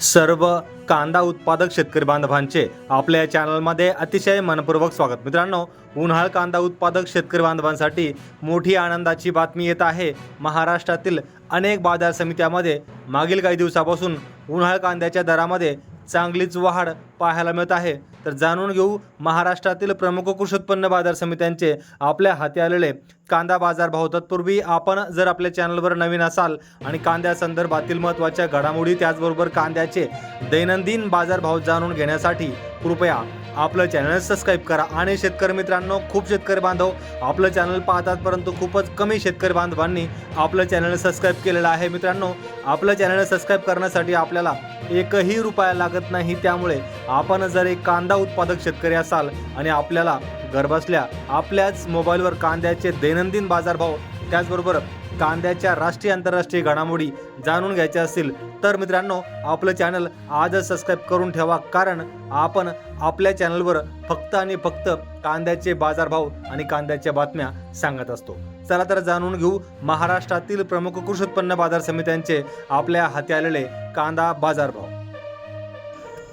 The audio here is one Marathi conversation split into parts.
सर्व कांदा उत्पादक शेतकरी बांधवांचे आपल्या या चॅनलमध्ये अतिशय मनपूर्वक स्वागत. मित्रांनो उन्हाळ कांदा उत्पादक शेतकरी बांधवांसाठी मोठी आनंदाची बातमी येत आहे. महाराष्ट्रातील अनेक बाजार समित्यामध्ये मागील काही दिवसापासून उन्हाळ कांद्याच्या दरामध्ये चांगलीच वाढ पाहायला मिळत आहे. तर जाणून घेऊ महाराष्ट्रातील प्रमुख कृषी उत्पन्न बाजार समित्यांचे आपल्या हाती आलेले कांदा बाजार भाव. तत्पूर्वी आपण जर आपल्या चॅनलवर नवीन असाल आणि कांद्या संदर्भातील महत्त्वाच्या घडामोडी त्याचबरोबर कांद्याचे दैनंदिन बाजारभाव जाणून घेण्यासाठी कृपया आपलं चॅनल सबस्क्राईब करा. आणि शेतकरी मित्रांनो खूप शेतकरी बांधव आपलं चॅनल पाहतात परंतु खूपच कमी शेतकरी बांधवांनी आपलं चॅनल सबस्क्राईब केलेलं आहे. मित्रांनो आपलं चॅनल सबस्क्राईब करण्यासाठी आपल्याला एकही रुपया लागत नाही. त्यामुळे आपण जर एक कांदा उत्पादक शेतकरी असाल आणि आपल्याला घरबसल्या आपल्याच मोबाईलवर कांद्याचे दैनंदिन बाजारभाव त्याचबरोबर कांद्याच्या राष्ट्रीय आंतरराष्ट्रीय घडामोडी जाणून घ्यायच्या असतील तर मित्रांनो आपलं चॅनल आजच सबस्क्राईब करून ठेवा कारण आपण आपल्या चॅनलवर फक्त आणि फक्त कांद्याचे बाजारभाव आणि कांद्याच्या बातम्या सांगत असतो. चला तर जाणून घेऊ महाराष्ट्रातील प्रमुख कृषी उत्पन्न बाजार समित्यांचे आपल्या हाती आलेले कांदा बाजारभाव.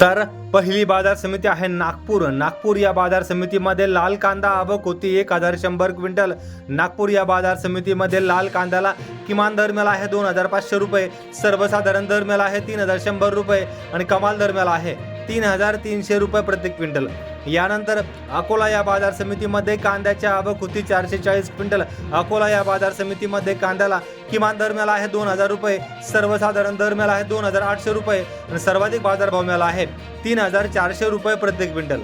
तर पहिली बाजार समिती आहे नागपूर. नागपूर या बाजार समितीमध्ये लाल कांदा आवक होती. एक हजार शंभर क्विंटल. नागपूर या बाजार समितीमध्ये लाल कांद्याला किमान दरम्याला आहे दोन हजार पाचशे रुपये. सर्वसाधारण दरम्याला आहे तीन हजार शंभर रुपये आणि कमाल दरम्याला आहे तीन हजार तीनशे रुपये प्रति क्विंटल. यानंतर अकोला या बाजार समितीमध्ये कांद्याच्या आवक होती. चारशे चाळीस क्विंटल. अकोला या बाजार समितीमध्ये कांद्याला किमान दरम्याला आहे दोन हजार रुपये. सर्वसाधारण दरम्याला आहे दोन हजार आठशे रुपये. आणि सर्वाधिक बाजारभाव मिळाला आहे तीन हजार चारशे रुपये प्रत्येक क्विंटल.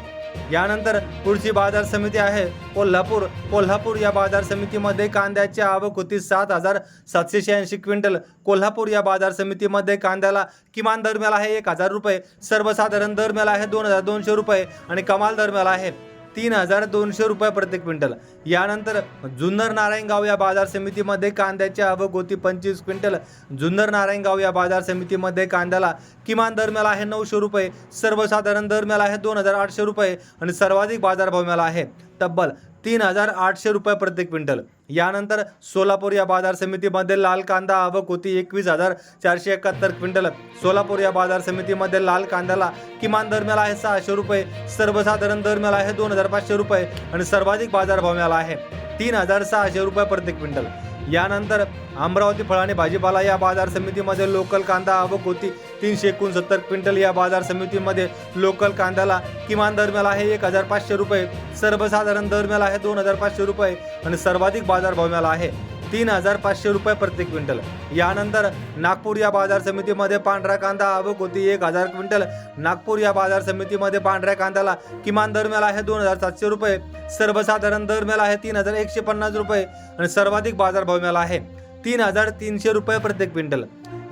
यानंतर पुढची बाजार समिती आहे. कोल्हापूर कोल्हापूर या बाजार समितीमध्ये कांद्याची आवक होती सात हजार सातशे शहाऐंशी क्विंटल. कोल्हापूर या बाजार समितीमध्ये कांद्याला किमान दरम्याला आहे एक हजार रुपये. सर्वसाधारण दरम्याला आहे दोन हजार दोनशे रुपये आणि कमाल दरम्याला आहे तीन हजार दोनशे रुपये प्रति क्विंटल. यानंतर जुन्नर नारायणगाव या बाजार समितीमध्ये कांद्याची आवक होती पंचवीस क्विंटल. जुन्नर नारायणगाव या बाजार समितीमध्ये कांद्याला किमान दरम्याला आहे नऊशे रुपये सर्वसाधारण दरम्याला आहे दोन हजार आठशे रुपये आणि सर्वाधिक बाजारभाव मिळाला आहे. तब्बल तीन हजार आठशे रुपये प्रति क्विंटल. यानंतर सोलापूर या बाजार समितीमध्ये लाल कांदा आवक होती. एकवीस हजार चारशे एकाहत्तर क्विंटल. सोलापूर या बाजार समितीमध्ये लाल कांद्याला किमान दरम्याला आहे सहाशे रुपये सर्वसाधारण दरम्याला आहे दोन हजार पाचशे रुपये आणि सर्वाधिक बाजारभाव मिळाला आहे तीन हजार सहाशे रुपये प्रति क्विंटल. यानंतर अमरावती फळ आणि भाजीपाला या बाजार समितीमध्ये लोकल कांदा आवक होती. तीनशे एकोणसत्तर क्विंटल या बाजार समितीमध्ये लोकल कांद्याला किमान दरम्याला आहे एक हजार पाचशे रुपये. सर्वसाधारण दरम्याला आहे दोन हजार पाचशे रुपये आणि सर्वाधिक बाजारभाव मिळाला आहे तीन हजार पाचशे रुपये प्रति क्विंटल. यानंतर नागपूर या बाजार समितीमध्ये पांढरा कांदा आवक होती एक हजार क्विंटल. नागपूर या बाजार समितीमध्ये पांढऱ्या कांद्याला किमान दरम्याला आहे दोन हजार सातशे रुपये. सर्वसाधारण दरम्याला आहे तीन हजार एकशे पन्नास रुपये आणि सर्वाधिक बाजारभाव मिळाला आहे तीन हजार तीनशे रुपये प्रत्येक क्विंटल.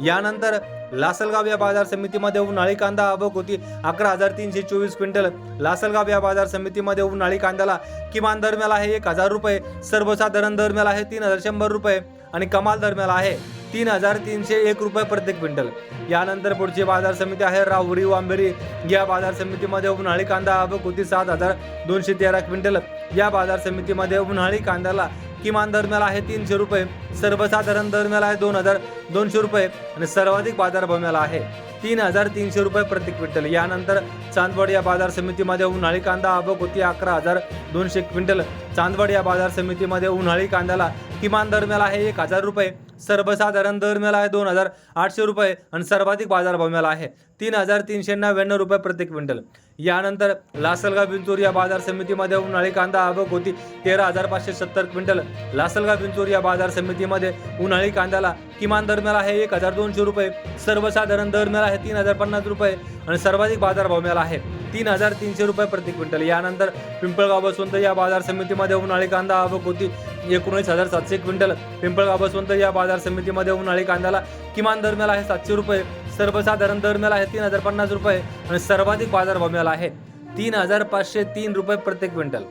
यानंतर लासलगाव या बाजार समितीमध्ये उन्हाळी कांदा आवक होती. अकरा हजार तीनशे चोवीस क्विंटल. लासलगाव या बाजार समितीमध्ये उन्हाळी कांद्याला किमान दरम्याला आहे एक हजार रुपये. सर्वसाधारण दरम्याला आहे तीन हजार शंभर रुपये आणि कमाल दरम्याला आहे तीन हजार तीनशे एक रुपये प्रत्येक क्विंटल. यानंतर पुढची बाजार समिती आहे राहुरी वांबेरी. या बाजार समितीमध्ये उन्हाळी कांदा आवक होती सात हजार दोनशे तेरा क्विंटल. या बाजार समितीमध्ये उन्हाळी कांद्याला किमान दरम्याला आहे तीनशे रुपये सर्वसाधारण दरम्याला आहे दोन हजार दोनशे रुपये आणि सर्वाधिक बाजारभाव मिळाला आहे. तीन हजार तीनशे रुपये प्रति क्विंटल. यानंतर चांदवड या बाजार समितीमध्ये उन्हाळी कांदा आवक होती अकरा हजार दोनशे क्विंटल. चांदवड या बाजार समितीमध्ये उन्हाळी कांद्याला किमान दरम्याला आहे एक हजार रुपये. सर्वसाधारण दरम्याला आहे दोन हजार आठशे रुपये आणि सर्वाधिक बाजारभाव मिळाला आहे तीन हजार तीनशे नव्याण्णव रुपये प्रति क्विंटल. यानंतर लासलगाव बिंचूर या बाजार समितीमध्ये उन्हाळी कांदा आवक होती तेरा हजार पाचशे सत्तर क्विंटल. लासलगाव बिंचूर या बाजार समितीमध्ये उन्हाळी कांद्याला किमान दरम्याला आहे एक हजार दोनशे रुपये. सर्वसाधारण दरम्याला आहे तीन हजार पन्नास रुपये आणि सर्वाधिक बाजारभाव मिळाला आहे. तीन हजार तीनशे रुपये प्रति क्विंटल. यानंतर पिंपळगाव बसवंत या बाजार समितीमध्ये उन्हाळी कांदा आवक होती. एकोणीस हजार सातशे क्विंटल. पिंपळगाव बसवंत या बाजार समितीमध्ये उन्हाळी कांद्याला किमान दरम्याला आहे सातशे रुपये. सर्वसाधारण दरम्याला आहे तीन हजार पन्नास रुपये. आणि सर्वाधिक बाजारभाव मिळाला आहे तीन हजार पाचशे तीन रुपये प्रत्येक क्विंटल.